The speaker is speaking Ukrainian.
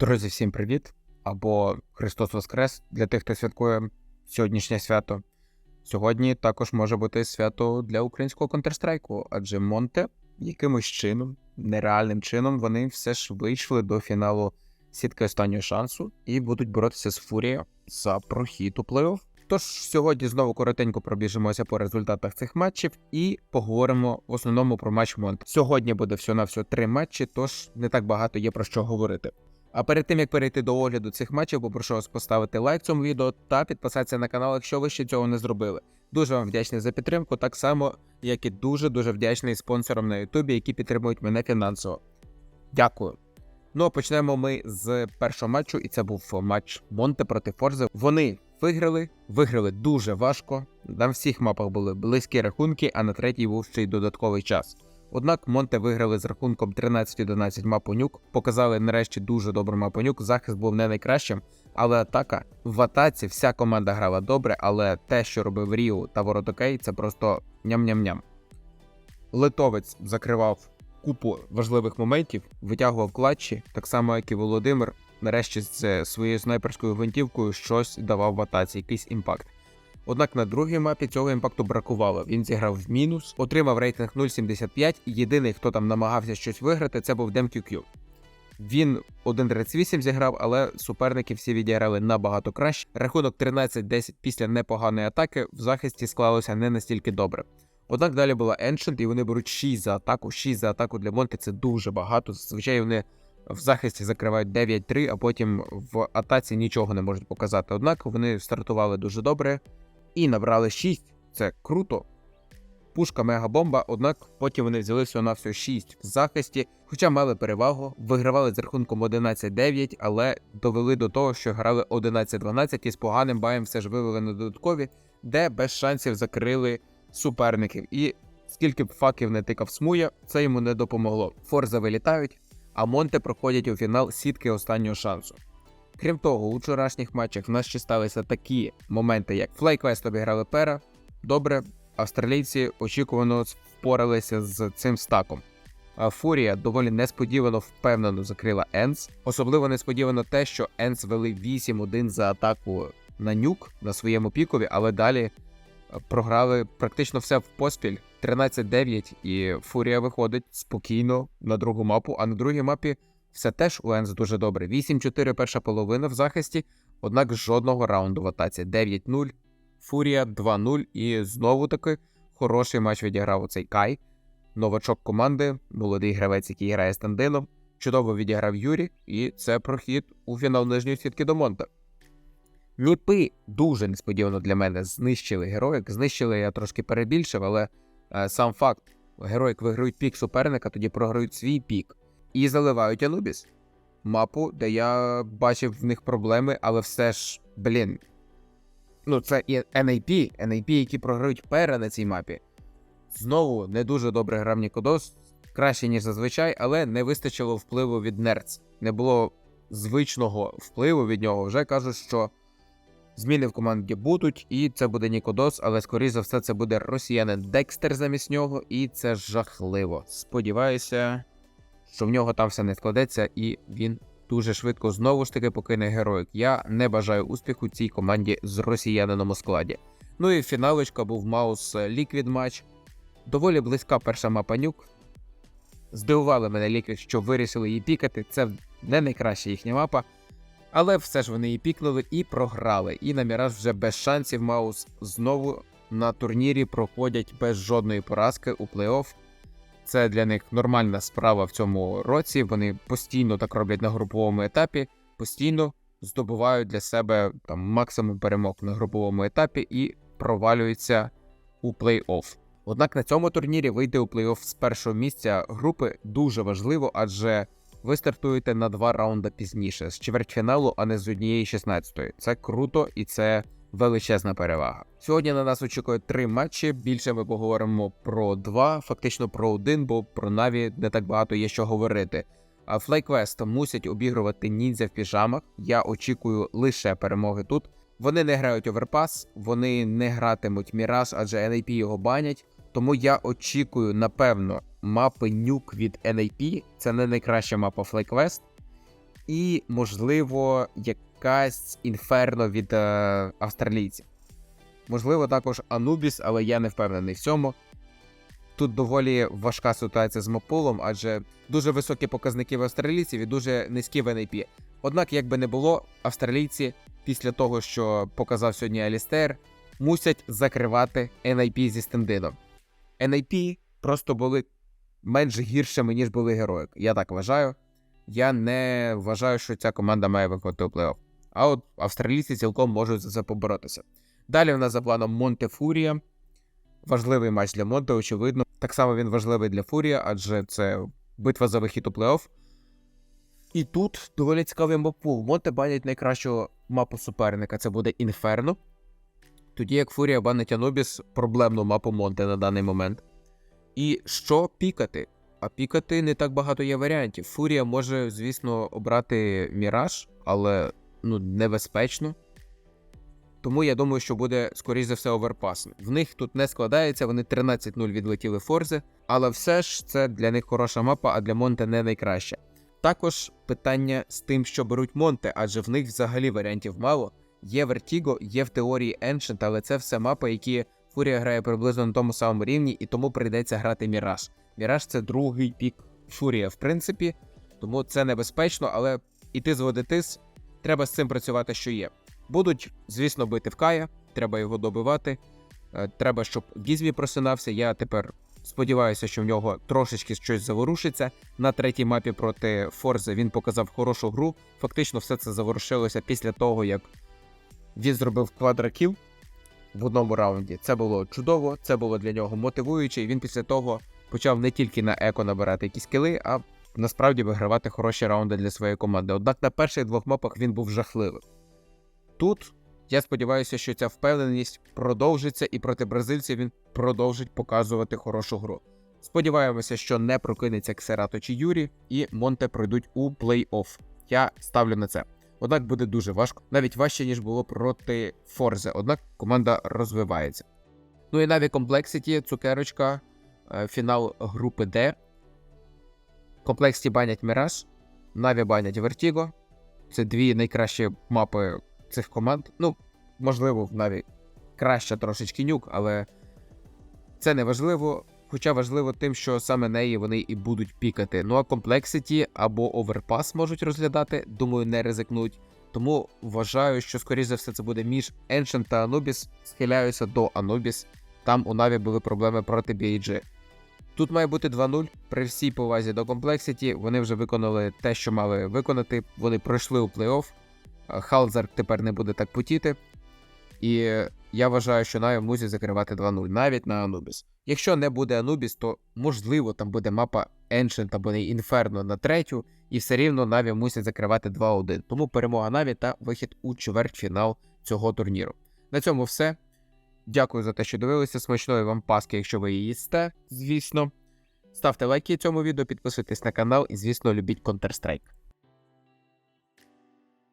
Друзі, всім привіт! Або Христос Воскрес для тих, хто святкує сьогоднішнє свято. Сьогодні також може бути свято для українського Counter-Strike, адже Монте якимось чином, нереальним чином, вони все ж вийшли до фіналу сітки останнього шансу і будуть боротися з Фурією за прохід у плей-офф. Тож сьогодні знову коротенько пробіжимося по результатах цих матчів і поговоримо в основному про матч Монте. Сьогодні буде всього на всього три матчі, тож не так багато є про що говорити. А перед тим як перейти до огляду цих матчів, попрошу вас поставити лайк цьому відео та підписатися на канал, якщо ви ще цього не зробили. Дуже вам вдячний за підтримку, так само як і дуже дуже вдячний спонсорам на Ютубі, які підтримують мене фінансово. Дякую. Ну а почнемо ми з першого матчу, і це був матч Монте проти Форзи. Вони виграли, виграли дуже важко. На всіх мапах були близькі рахунки, а на третій був ще й додатковий час. Однак Монте виграли з рахунком 13-11 мапу нюк, показали нарешті дуже добру мапу нюк. Захист був не найкращим, але атака в атаці вся команда грала добре, але те, що робив Ріу та Воротокей, це просто ням-ням-ням. Литовець закривав купу важливих моментів, витягував клатчі, так само як і Володимир. Нарешті з своєю снайперською гвинтівкою щось давав в атаці, якийсь імпакт. Однак на другій мапі цього імпакту бракувало. Він зіграв в мінус, отримав рейтинг 0.75, і єдиний, хто там намагався щось виграти, це був DemQQ. Він 1.38 зіграв, але суперники всі відіграли набагато краще. Рахунок 13-10 після непоганої атаки в захисті склалося не настільки добре. Однак далі була Ancient, і вони беруть 6 за атаку. 6 за атаку для Монти це дуже багато. Зазвичай вони в захисті закривають 9-3, а потім в атаці нічого не можуть показати. Однак вони стартували дуже добре і набрали 6. Це круто. Пушка мегабомба, однак потім вони взяли всього на всього 6 в захисті, хоча мали перевагу, вигравали з рахунком 11-9, але довели до того, що грали 11-12 і з поганим баєм все ж вивели на додаткові, де без шансів закрили суперників. І скільки б факів не тикав смуя, це йому не допомогло. Форза вилітають, а Монте проходять у фінал сітки останнього шансу. Крім того, у вчорашніх матчах в нас ще сталися такі моменти, як FlyQuest обіграли пера. Добре, австралійці очікувано впоралися з цим стаком. А Фурія доволі несподівано впевнено закрила Енс. Особливо несподівано те, що Енс вели 8-1 за атаку на нюк на своєму пікові, але далі програли практично все в поспіль 13-9, і Фурія виходить спокійно на другу мапу, а на другій мапі. Все теж у Енс дуже добре. 8-4 перша половина в захисті, однак жодного раунду в атаці. 9-0, Фурія 2-0. І знову таки хороший матч відіграв оцей Кай. Новачок команди, молодий гравець, який грає стандином. Чудово відіграв Юрі, і це прохід у фінал нижньої сітки до Монта. Ніпи дуже несподівано для мене знищили героїк. Знищили я трошки перебільшив, але е, сам факт: героїк виграють пік суперника, тоді програють свій пік і заливають Анубіс. Мапу, де я бачив в них проблеми, але все ж, блін. Ну, це і NAP, NAP, які програють пера на цій мапі. Знову не дуже добре грав Нікодос, краще, ніж зазвичай, але не вистачило впливу від Нерц. Не було звичного впливу від нього. Вже кажуть, що зміни в команді будуть, і це буде Нікодос, але скоріш за все, це буде росіянин Декстер замість нього, і це жахливо. Сподіваюся що в нього там все не складеться, і він дуже швидко знову ж таки покине героїк. Я не бажаю успіху цій команді з росіянином у складі. Ну і фіналочка був Маус Ліквід матч. Доволі близька перша мапа нюк. Здивували мене ліквід, що вирішили її пікати. Це не найкраща їхня мапа. Але все ж вони її пікнули і програли. І на Міраж вже без шансів Маус знову на турнірі проходять без жодної поразки у плей-офф. Це для них нормальна справа в цьому році. Вони постійно так роблять на груповому етапі, постійно здобувають для себе там максимум перемог на груповому етапі і провалюються у плей-офф. Однак на цьому турнірі вийти у плей-офф з першого місця групи дуже важливо, адже ви стартуєте на два раунди пізніше з чвертьфіналу, а не з однієї 16-ї. Це круто і це величезна перевага. Сьогодні на нас очікує три матчі. Більше ми поговоримо про два, фактично про один, бо про Наві не так багато є що говорити. А FlyQuest мусять обігрувати ніндзя в піжамах. Я очікую лише перемоги тут. Вони не грають оверпас, вони не гратимуть Міраж, адже NAP його банять. Тому я очікую, напевно, мапи нюк від NAP. Це не найкраща мапа FlyQuest. І, можливо, якась інферно від е, австралійців. Можливо, також Анубіс, але я не впевнений в цьому. Тут доволі важка ситуація з Мопулом, адже дуже високі показники в австралійців і дуже низькі в NAP. Однак, як би не було, австралійці після того, що показав сьогодні Алістер, мусять закривати NIP зі стендином. NIP просто були менш гіршими, ніж були героїк. Я так вважаю. Я не вважаю, що ця команда має виходити у плей-офф. А от австралійці цілком можуть за це поборотися. Далі в нас за планом Монте Фурія. Важливий матч для Монте, очевидно. Так само він важливий для Фурія, адже це битва за вихід у плей-офф. І тут доволі цікавий мапул. Монте банять найкращу мапу суперника. Це буде Інферно. Тоді як Фурія банить Анубіс проблемну мапу Монте на даний момент. І що пікати? А пікати не так багато є варіантів. Фурія може, звісно, обрати Міраж, але ну, небезпечно. Тому я думаю, що буде, скоріш за все, оверпас. В них тут не складається, вони 13-0 відлетіли Форзи, але все ж це для них хороша мапа, а для Монте не найкраща. Також питання з тим, що беруть Монте, адже в них взагалі варіантів мало. Є Vertigo, є в теорії Ancient, але це все мапи, які Фурія грає приблизно на тому самому рівні, і тому прийдеться грати Міраж. Міраж це другий пік Фурія, в принципі, тому це небезпечно, але іти зводити тис, треба з цим працювати, що є. Будуть, звісно, бити в Кая, треба його добивати. Е, Треба, щоб Гізмі просинався. Я тепер сподіваюся, що в нього трошечки щось заворушиться. На третій мапі проти Форзи він показав хорошу гру. Фактично, все це заворушилося після того, як він зробив квадракіл в одному раунді. Це було чудово, це було для нього мотивуюче. І він після того почав не тільки на еко набирати якісь кіли, а насправді вигравати хороші раунди для своєї команди. Однак на перших двох мапах він був жахливим. Тут я сподіваюся, що ця впевненість продовжиться, і проти бразильців він продовжить показувати хорошу гру. Сподіваємося, що не прокинеться Ксерато чи Юрі, і Монте пройдуть у плей-офф. Я ставлю на це. Однак буде дуже важко, навіть важче, ніж було проти Форзе. Однак команда розвивається. Ну і навіть Complexity, цукерочка, е, фінал групи D. Комплексті банять Міраж, Наві банять Vertigo. Це дві найкращі мапи цих команд. Ну, можливо, в Наві краще трошечки нюк, але це не важливо. Хоча важливо тим, що саме неї вони і будуть пікати. Ну а Complexity або Overpass можуть розглядати, думаю, не ризикнуть. Тому вважаю, що скоріш за все це буде між Ancient та Anubis. Схиляюся до Anubis. Там у Наві були проблеми проти BAG. Тут має бути 2-0 при всій повазі до Complexity. Вони вже виконали те, що мали виконати. Вони пройшли у плей-офф. Халзар тепер не буде так потіти. І я вважаю, що Наві мусить закривати 2-0 навіть на Anubis. Якщо не буде Anubis, то можливо там буде мапа Ancient або не Inferno на третю, і все рівно Наві мусять закривати 2-1. Тому перемога Наві та вихід у чвертьфінал цього турніру. На цьому все. Дякую за те, що дивилися. Смачної вам паски, якщо ви її їсте, звісно. Ставте лайки цьому відео, підписуйтесь на канал і, звісно, любіть Counter-Strike.